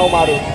आठ मार रे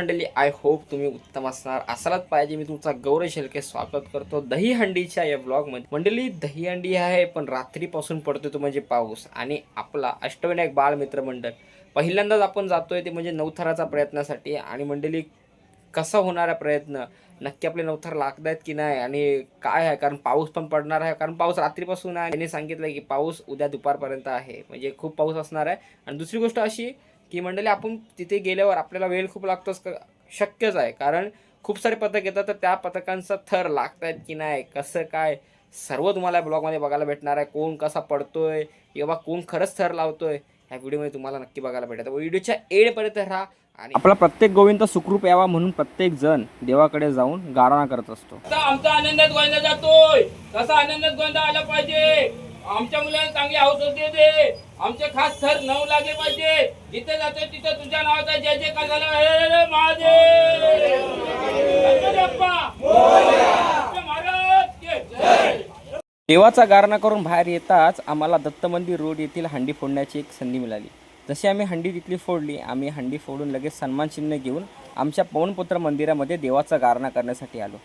मंडळी आय होप तुम्ही उत्तम असणार. असालाच पाहिजे. मी तुमचा गौरव शेलके स्वागत करतो दहीहंडीच्या या ब्लॉगमध्ये मंडळी दहीहंडी आहे पण रात्रीपासून पडतो तो म्हणजे पाऊस. आणि आपला अष्टविनायक बाळ मित्र मंडळ पहिल्यांदाच आपण जातोय ते म्हणजे नवथराचा प्रयत्नासाठी. आणि मंडळी कसा होणार आहे प्रयत्न? नक्की आपले नवथर लागत आहेत की नाही? आणि काय आहे? कारण पाऊस पण पडणार आहे. कारण पाऊस रात्रीपासून आहे. त्यांनी सांगितलं की पाऊस उद्या दुपारपर्यंत आहे. म्हणजे खूप पाऊस असणार आहे. आणि दुसरी गोष्ट अशी की मंडळी आपण तिथे गेल्यावर आपल्याला वेळ खूप लागतोच क- शक्यच आहे. कारण खूप सारे पथक येतात तर त्या पथकांचा थर लागत आहेत की नाही कसं काय? सर्व तुम्हाला ब्लॉगमध्ये बघायला भेटणार आहे. कोण कसा पडतोय? किंवा कोण खरंच थर लावतोय? ह्या व्हिडिओमध्ये तुम्हाला नक्की बघायला भेटत व्हिडिओच्या एडपर्यंत राहा आणि आपला प्रत्येक गोविंद सुखरूप यावा म्हणून प्रत्येक जण देवाकडे जाऊन गाराणा करत असतो. आमचा आनंदात गोंदा जातोय. कसा आनंदात गोंदा आला पाहिजे. आमच्या मुलांना चांगली हौस होते दे आमचे खास सर नऊ लागले पाहिजे जिथे जातोय तिथे तुझ्या नावाचा जय जय का झाला. हे महादेव. देवाचा गारणा करून बाहेर येताच आम्हाला दत्त मंदिर रोड येथील हंडी फोडण्याची एक संधी मिळाली. जशी आम्ही हंडी तिथली फोडली आम्ही हंडी फोडून लगेच सन्मान चिन्ह घेऊन आमच्या पवनपुत्र मंदिरामध्ये देवाचा गारणा करण्यासाठी आलो.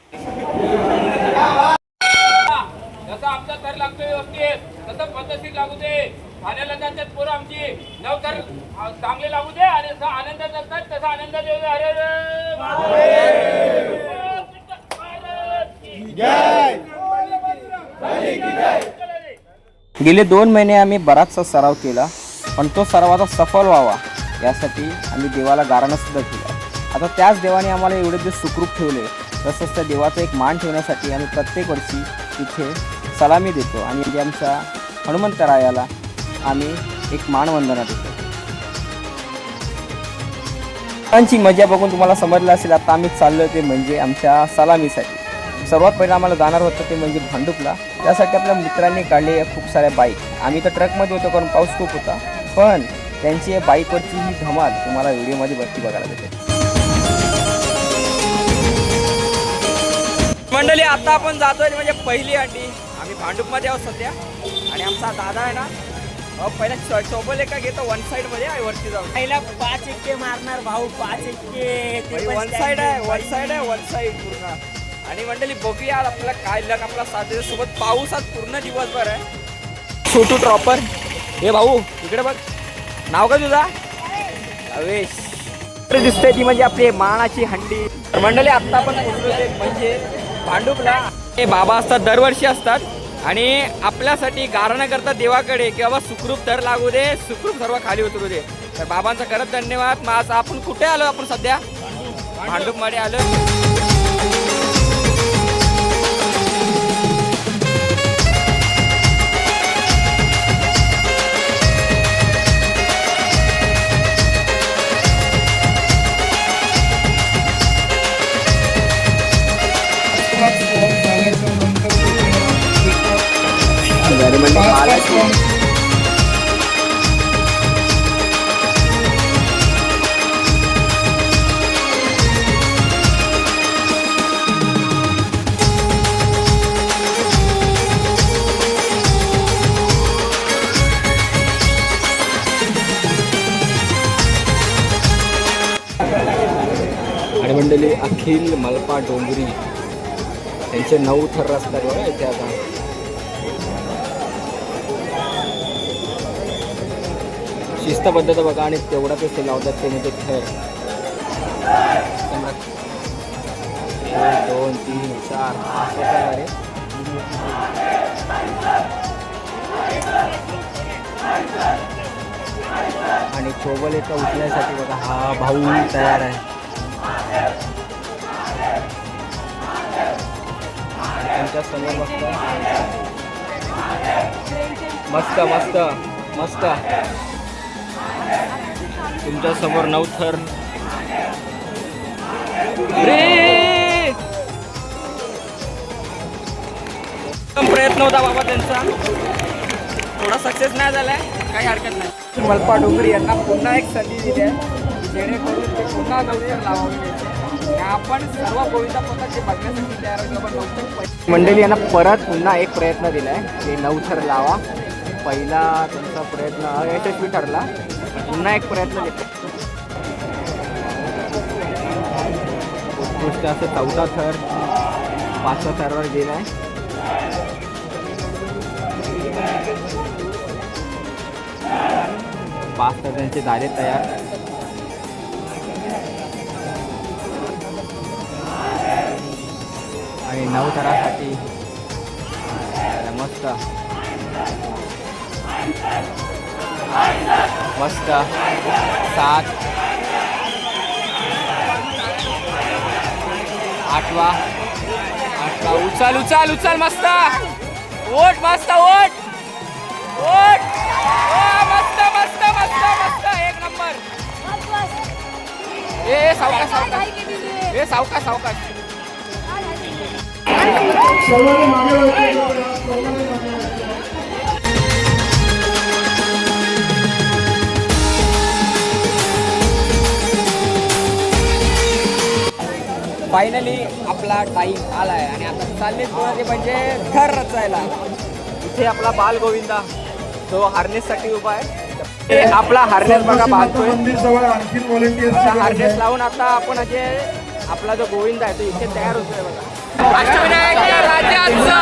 जसा आमचा थर लागतो व्यवस्थित तसं पद्धतशीर लागू दे. ठाण्याला जातात पोरं आमची. नऊ थर चांगले लागू दे आणि जसं आनंदात असतात तसा आनंद देऊ दे. अरे गेले दोन महिने आम्ही बराचसा सराव केला पण तो सरावाचा सफल व्हावा यासाठी आम्ही देवाला गारणंसुद्धा केलं. आता त्याच देवाने आम्हाला एवढे दिवस सुखरूप ठेवले तसंच त्या देवाचं एक मान ठेवण्यासाठी आम्ही प्रत्येक वर्षी तिथे सलामी देतो आणि आमच्या हनुमंतरायाला आम्ही एक मानवंदना देतो. त्यांची मजा बघून तुम्हाला समजलं असेल आता आम्ही चाललो ते म्हणजे आमच्या सलामीसाठी. सर्वात पहिलं आम्हाला जाणार होतं ते म्हणजे भांडुपला. त्यासाठी आपल्या मित्रांनी काढले खूप साऱ्या बाईक. आम्ही तर ट्रकमध्ये होतो कारण पाऊस खूप होता. पण त्यांची या बाईकवरची ही धमाल तुम्हाला व्हिडिओमध्ये वरती बघायला भेटेल. मंडळी आता आपण जातोय म्हणजे पहिली अंडी आम्ही भांडूपमध्ये आहोत सध्या. आणि आमचा दादा आहे ना पहिला चोबल एका घेतो वन साईडमध्ये आहे वरती जाऊन. पहिला पाच एक्के मारणार भाऊ पाच पण वन साइड आहे. वन साइड आहे वन साइड पूर्ण. आणि मंडळी बघूया आपल्याला काय लग आपला साथ सोबत पाऊस आज पूर्ण दिवसभर आहे. छोटू ट्रॉपर हे भाऊ इकडे बघ. नाव का तुझा? अवेश तर दिसतंय ती म्हणजे आपली मानाची हंडी. मंडळी आत्ता ते म्हणजे भांडुपला हे बाबा असतात दरवर्षी असतात. आणि आपल्यासाठी गारणं करता देवाकडे की बाबा सुखरूप तर लागू दे सुखरूप सर्व खाली उतरू दे. तर बाबांचा खरंच धन्यवाद. मग आज आपण कुठे आलो आपण सध्या? भांडूपमध्ये आलो. मलपा डोंगरी. त्यांचे नऊ थर रस्त्यात बघा इथे आता. शिस्तबद्धता बघा आणि तेवढा पैसे लावतात ते म्हणजे थर दोन तीन चार पाच होतात आणि चोबल एका उचलण्यासाठी बघा हा भाऊ तयार आहे. आणि समोर मस्त. मस्त मस्त मस्त. तुमच्यासमोर नवथर थर. प्रयत्न होता बाबा त्यांचा. थोडा सक्सेस नाही झालाय काही हरकत नाही. मल्पा डोंगरी यांना पुन्हा एक संधी दिली आहे. जेणेकरून ते पुन्हा नवतर लावावे मंडळी यांना परत पुन्हा एक प्रयत्न दिला आहे की नवथर लावा. पहिला तुमचा प्रयत्न अयशस्वी ठरला. पुन्हा एक प्रयत्न देतो उत्कृष्ट असं चौथा थर पाचव्या थरवर गेला आहे पाच थर त्यांचे झाले तयार. आणि नऊ थरासाठी मस्त. मस्त. सात. आठवा. आठवा. उचल उचल उचल मस्त. ओट मस्त ओट. ओट. मस्त मस्त मस्त मस्त. एक नंबर. ए ए, सावकाश सावकाश. ए सावकाश सावकाश. सर्वांनी मागे वळते सर्वांनी मागे वळते. फायनली आपला टाईम आलाय. आणि आता चालले कोणाचे म्हणजे घर रचायला. इथे आपला बाल गोविंदा तो हार्नेससाठी उभा आहे. आपला हार्नेस बघा बांधतोय हार्नेस लावून आता आपण जे आपला जो गोविंद आहे तो इथे तयार होतोय बघा. अष्टविनायक राजाचा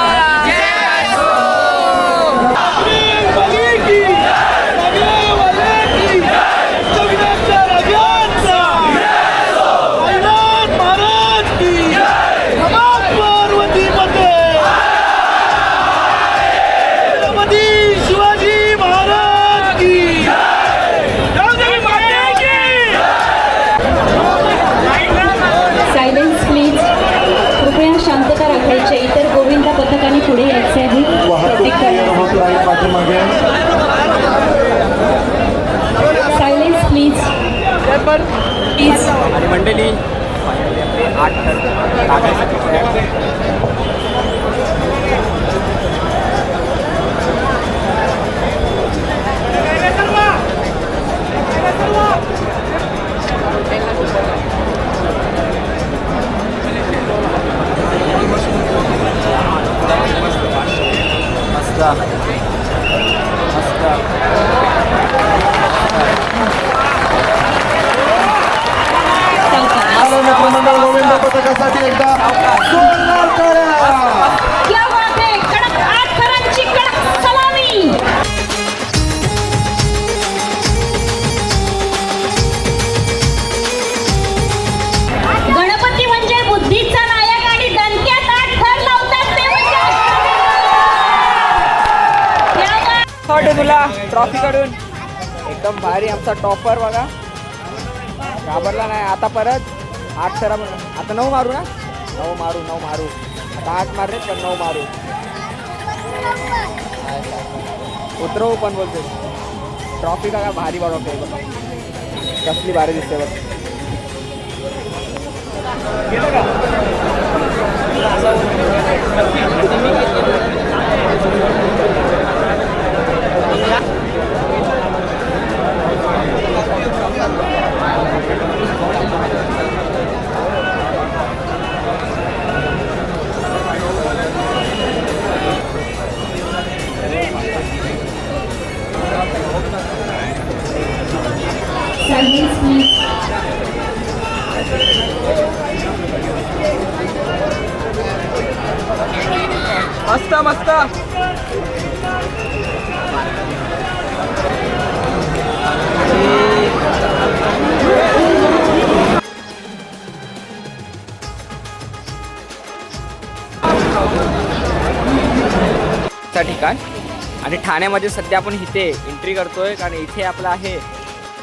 प्लीज आणि मंडळी finally आपले आठ थर टाकायसाठी तयार. मस्त मस्त मित्रमंडळ गोविंद पथकासाठी एकदा जोरदार टाळ्या. क्या बात है कडक आठ थरांची कडक सलामी गणपती म्हणजे बुद्धीचा नायक आणि दणक्यात आठ थर लावतात ते म्हणजे अष्टविनायक. क्या बात वाटते तुला ट्रॉफी काढून एकदम भारी आमचा टॉपर बघा घाबरला नाही आता परत आठ सरा आता नऊ मारू ना? नऊ मारू नऊ मारू. आता आठ मारले पण नऊ मारू. उतरवू पण बोलते. ट्रॉफी का भारी बनवते बघ कसली भारी दिसते बघ. सायलेन्स ठाण्यामध्ये सध्या आपण इथे एंट्री करतोय कारण इथे आपलं आहे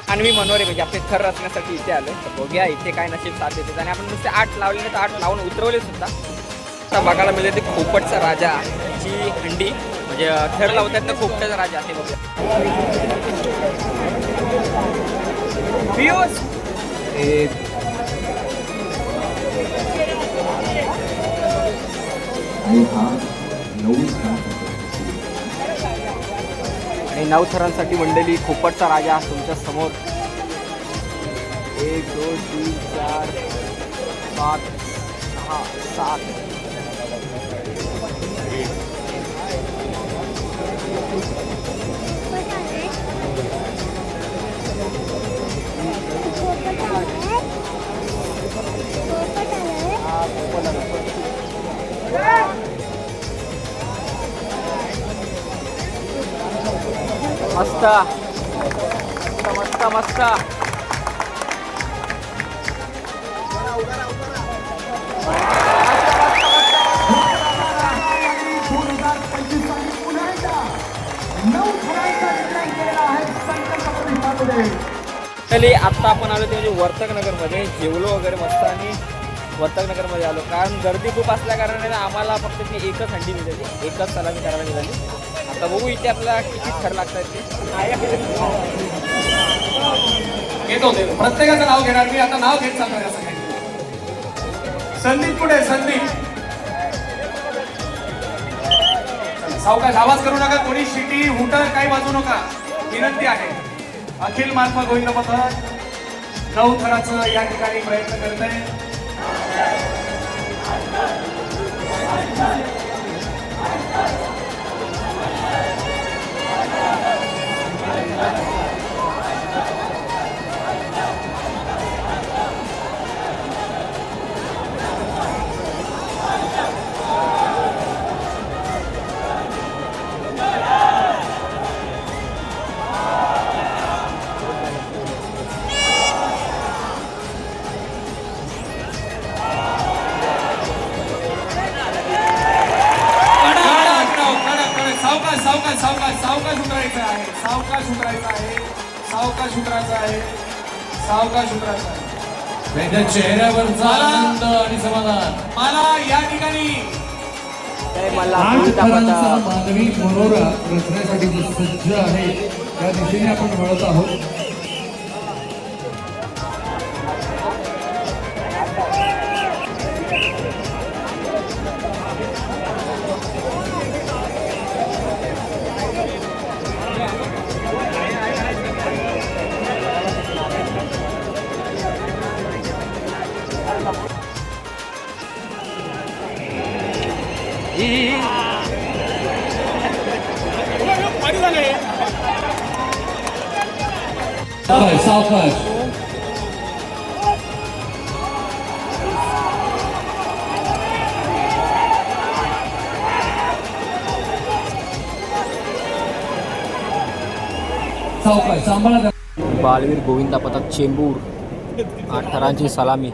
आणि मी मनोरे म्हणजे आपले थर रचण्यासाठी इथे आलो तर बघूया इथे काय नशीब साथ देते. आणि आपण नुसते आठ लावले तर आठ लावून उतरवले सुद्धा. आता बघायला मिळेल ते खोपटचा राजा ची हंडी. म्हणजे थर लावतात ना खोपटाचा राजा ते बघूया. आणि आणि नऊ थरांसाठी मंडळी खोपटचा राजा तुमच्यासमोर. एक दोन तीन चार पाच सहा सात मस्त. मस्त मस्त. मस्त तरी आत्ता आपण आलो ते म्हणजे वर्तक नगरमध्ये जेवलो वगैरे मस्त आणि वर्तक नगरमध्ये आलो. कारण गर्दी खूप असल्या कारणाने आम्हाला फक्त ती एकच हंडी मिळाली. एकच सलामी करायला मिळाली. तर बघू इथे आपल्याला किती खर लागतात ते. घेतो प्रत्येकाचं नाव घेणार मी. आता नाव घेत चालणार असं काही. संदीप कुठे संदीप. सावकाश आवाज करू नका. कोणी शिटी हुटर काही वाजू नका. विनंती आहे. अखिल महात्मा गोविंद पथक नऊ थराचं या ठिकाणी प्रयत्न करत आहे सावकाश आहे त्यांच्या चेहऱ्यावरचा आनंद आणि समाधान. मला या ठिकाणी आठ थरांचा. मानवी मनोरा रचण्यासाठी जो सज्ज आहे त्या दिशेने आपण वळत आहोत. सावकाश सावकाश सावकाश सांभाळा त्या- बालवीर गोविंदा पथक चेंबूर. आठ थरांची सलामी.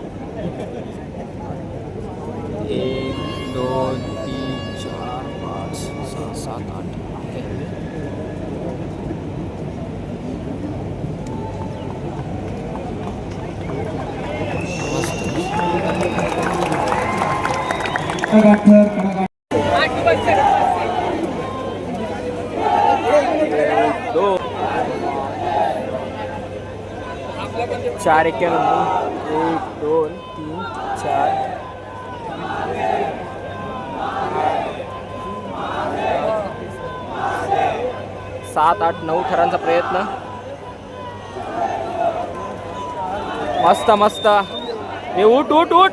चार एक दोन तीन चार. सात आठ नऊ थरांचा प्रयत्न. मस्त मस्त. हे उठ उठ उठ.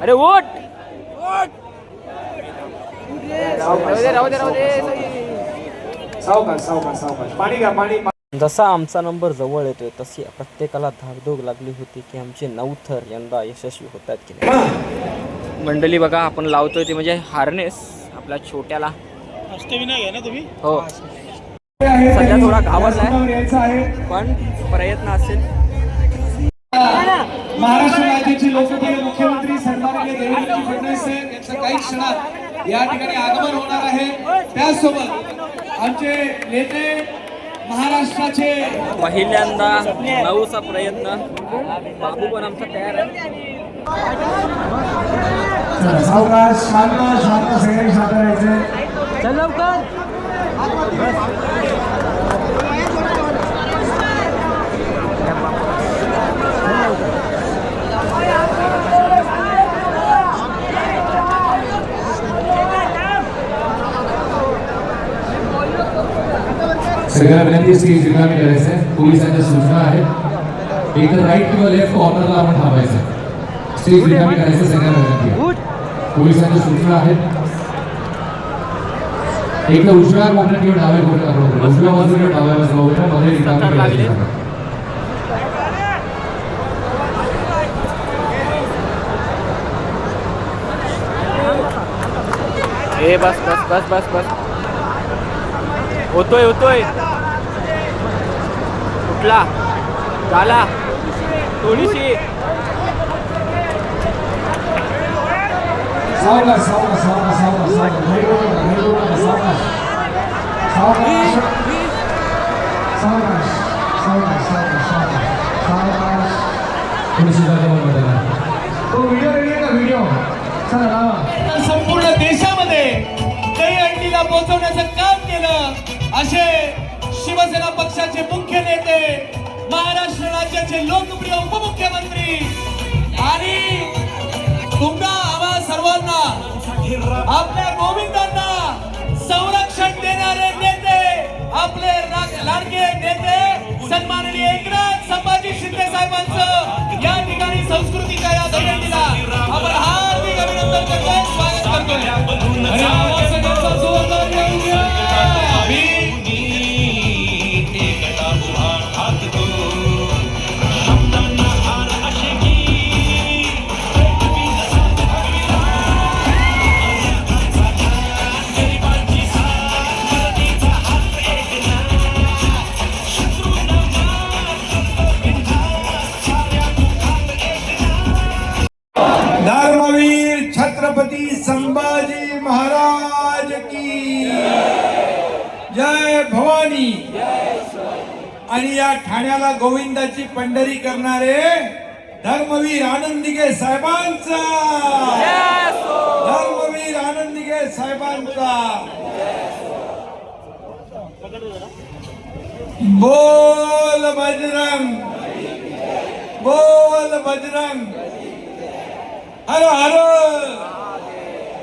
अरे पाणी जसा आमचा नंबर जवळ येतोय तशी प्रत्येकाला धाकधूक लागली होती की आमचे नऊ थर यंदा यशस्वी होत आहेत की नाही. मंडळी बघा आपण लावतोय ते म्हणजे हार्नेस आपल्या छोट्याला. हो. सध्या थोडा घाबरलाय पण प्रयत्न असेल. महाराष्ट्र राज्याचे लोकप्रिय मुख्यमंत्री सन्माननीय देवेंद्र फडणवीस साहेब यांचं काही क्षणात या ठिकाणी आगमन होणार आहे. त्याचसोबत आमचे नेते महाराष्ट्राचे पहिल्यांदा नऊचा प्रयत्न. बाबू पण आमचा तयार आहे. सावकाश शांत शांत सगळे शांत राहायचे सगळ्यांना विनंती स्टेज रिकामी करायचं आहे पोलिसांच्या सूचना आहेत. एक राईट किंवा लेफ़्ट कॉर्नरला आपण थांबायचं. स्टेज रिकामी करायचं सगळ्यांना विनंती पोलिसांच्या सूचना आहेत. एक तर उजव्या कोपऱ्यात किंवा डाव्या कोपऱ्यात उजव्या बाजूला किंवा डाव्या बाजूला मध्ये रिकामी करायचं ए बस बस बस बस बस. होतोय होतोय. कुठला झाला. थोडीशी. सावला सावला सावला सावला सावला. शिवसेना पक्षाचे मुख्य नेते महाराष्ट्र राज्याचे लोकप्रिय उपमुख्यमंत्री. आणि तुमचा आम्हा सर्वांना आपल्या गोविंदांना संरक्षण देणारे नेते आपले लाडके नेते सन्माननीय एकनाथ संभाजी शिंदे साहेबांचं या ठिकाणी संस्कृतीच्या या दौऱ्यांना आपण हार्दिक अभिनंदन करतोय स्वागत करतोय. ठाण्याला गोविंदाची पंढरी करणारे धर्मवीर आनंदिगे साहेबांचा. धर्मवीर आनंदिगे साहेबांचा. बोल बजरंग. बोल बजरंग. हर हर.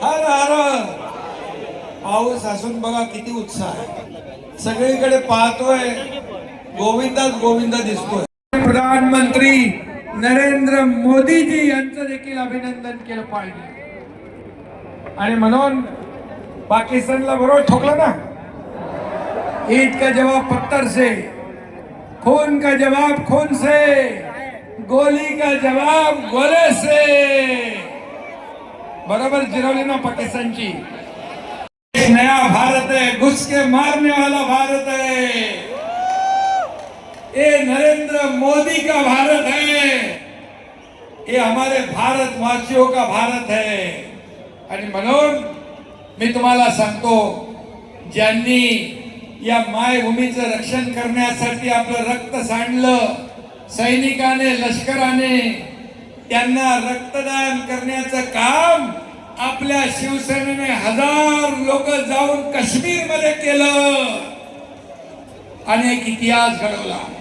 हर हर. पाऊस असून बघा किती उत्साह सगळीकडे पाहतोय. गोविंदाच गोविंद दिसतोय. प्रधानमंत्री नरेंद्र मोदीजी यांचं देखील अभिनंदन केलं पाहिजे. आणि म्हणून पाकिस्तानला बरोबर ठोकलं ना? ईद का जवाब पत्थर से खून का जवाब खून से गोली का जवाब गोले से बरोबर जिरवली ना पाकिस्तानची. नया भारत है घुस के मारने वाला भारत है ये नरेंद्र मोदी का भारत है? ये हमारे भारतवासियों का भारत है। आणि म्हणून मी तुम्हाला सांगतो ज्यांनी या मायभूमीचं रक्षण करण्यासाठी आपलं रक्त सांडलं सैनिकाने लष्कराने त्यांना रक्तदान करण्याचं काम आपल्या शिवसेनेने हजार लोक जाऊन काश्मीरमध्ये केलं. आणि एक इतिहास घडवला.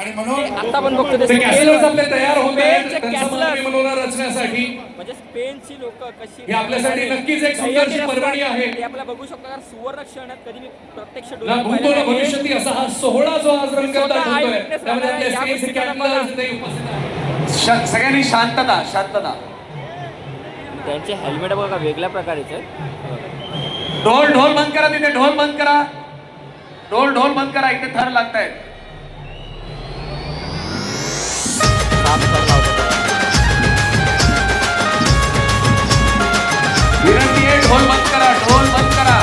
आणि म्हणून आता पण बघतो आपले तयार होत मनोरा रचण्यासाठी. म्हणजे स्पेनची लोक कशी हे आपल्यासाठी नक्कीच एक सुंदरशी पर्वणी आहे. ते आपल्याला बघू शकता कारण सुवर्ण क्षण. कधी मी प्रत्यक्ष ना डोळ्यात भूतो ना पाहिलेलं आहे. भविष्यती असा हा सोहळा जो आज त्यामध्ये उपस्थित आहेत. श- सगळ्यांनी शांतता शांतता. त्यांचे हेल्मेट बघा वेगळ्या प्रकारचे आहेत. ढोल ढोल बंद करा तिथे ढोल बंद करा. ढोल ढोल बंद करा इथे थर लागतायत. विनंती आहे ढोल बंद करा ढोल बंद करा.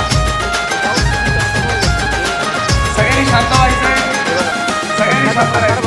सगळ्यांनी शांत व्हायचंय. सगळ्यांनी शांत राहायचं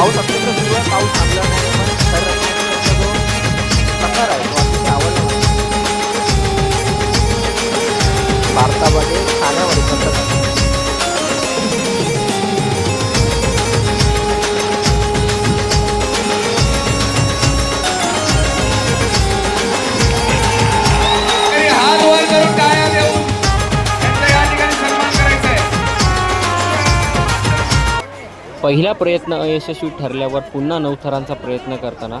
लावतात. पहिला प्रयत्न अयशस्वी ठरल्यावर पुन्हा नवथरांचा प्रयत्न करताना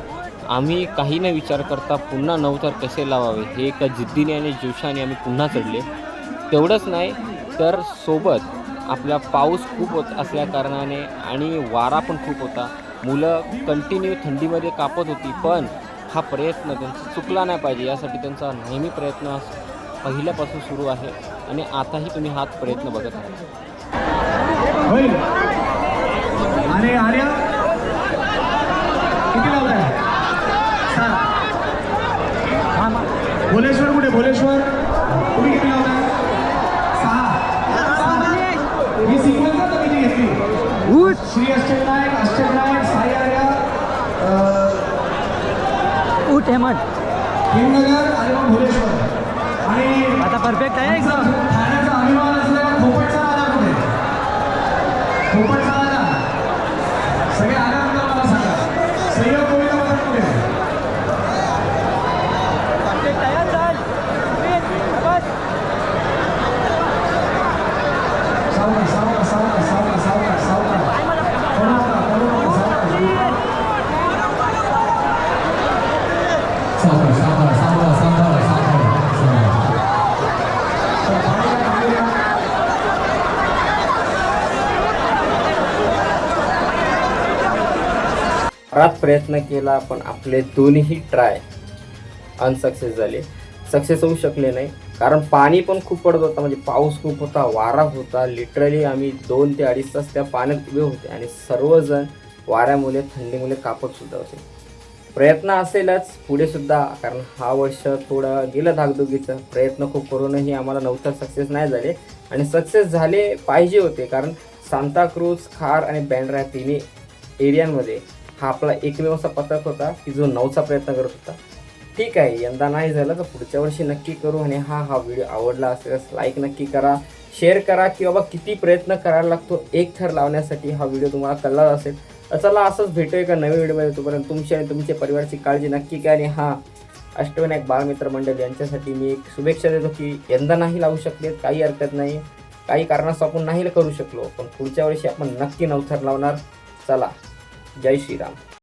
आम्ही काही न विचार करता पुन्हा नवथर कसे लावावे हे एका जिद्दीने आणि जोशाने आम्ही पुन्हा चढले. तेवढंच नाही तर सोबत आपला पाऊस खूप होत असल्याकारणाने आणि वारा पण खूप होता. मुलं कंटिन्यू थंडीमध्ये कापत होती पण हा प्रयत्न त्यांचा चुकला नाही पाहिजे यासाठी त्यांचा नेहमी प्रयत्न पहिल्यापासून सुरू आहे आणि आताही तुम्ही हाच प्रयत्न बघत आहात. आणि आर्या. किती लावलाय? सात. भोलेश्वर कुठे? भोलेश्वर तुम्ही किती लावलाय? सहा. ही सिक्वेन्स आता किती घेतली? श्री अष्टविनायक अष्टविनायक साई आर्या. उठ हेमंत. हिमनगर आणि भोलेश्वर आणि आता परफेक्ट आहे एकदम ठाण्याचा अभिमान असलेला खोपटचा राजा कुठे खोपटचा राजा सगळे आल्यानंतर मला सांगा प्रयत्न केला पण आपले दोन्ही ट्राय अनसक्सेस झाले. सक्सेस होऊ शकले नाही. कारण पाणी पण खूप पडत होता. म्हणजे पाऊस खूप होता वारा होता. लिटरली आम्ही दोन ते अडीच तास त्या पाण्यात उभे होते. आणि सर्वजण वाऱ्यामुळे थंडीमुळे कापत सुद्धा होते. प्रयत्न असेलच. पुढे सुद्धा कारण हा वर्ष थोडं गेलं धाकधुकीचं. प्रयत्न खूप करूनही आम्हाला नव्हतं सक्सेस नाही झाले. आणि सक्सेस झाले पाहिजे होते. कारण सांताक्रूज खार आणि बँड्रा तिन्ही एरियांमध्ये हा आपला एकमेव असा पथक होता की जो नऊचा प्रयत्न करत होता. ठीक आहे यंदा नाही झालं तर पुढच्या वर्षी नक्की करू आणि हा हा व्हिडिओ आवडला असेल लाईक नक्की करा शेअर करा की बाबा किती प्रयत्न करायला लागतो एक थर लावण्यासाठी हा व्हिडिओ तुम्हाला कळला असेल. तर चला असंच भेटूया एका नवीन व्हिडिओमध्ये तोपर्यंत तुमची आणि तुमच्या परिवाराची काळजी नक्की घ्या आणि हा अष्टविनायक बालमित्र मंडळ यांच्यासाठी मी एक शुभेच्छा देतो की यंदा नाही लावू शकले काही हरकत नाही काही कारणास्तव आपण नाही करू शकलो पण पुढच्या वर्षी आपण नक्की नवथर लावणार. चला. जय श्रीराम